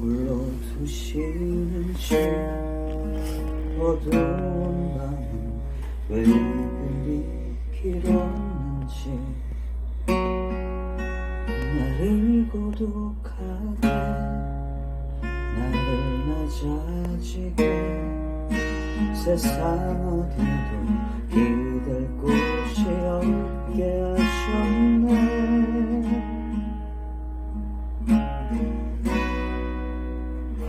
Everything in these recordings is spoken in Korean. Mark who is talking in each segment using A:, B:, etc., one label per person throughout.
A: 홀로 두시는지 어두운 밤은 왜 그리 길었는지 나를 고독하게 나를 낮아지게 세상 어디도 기댈 곳이 없게 하셨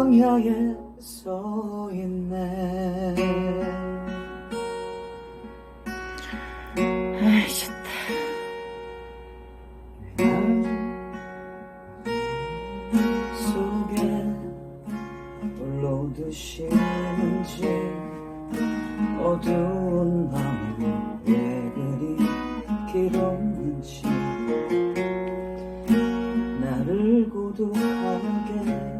A: 광야에 서 있네
B: 아, 좋다.
A: 속에 홀로 드시는지 어두운 밤이 왜 그리 길었는지 나를 고독하게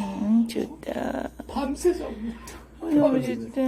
B: 음, 좋다.
C: 밤새 좀
B: 어, 너무 좋다.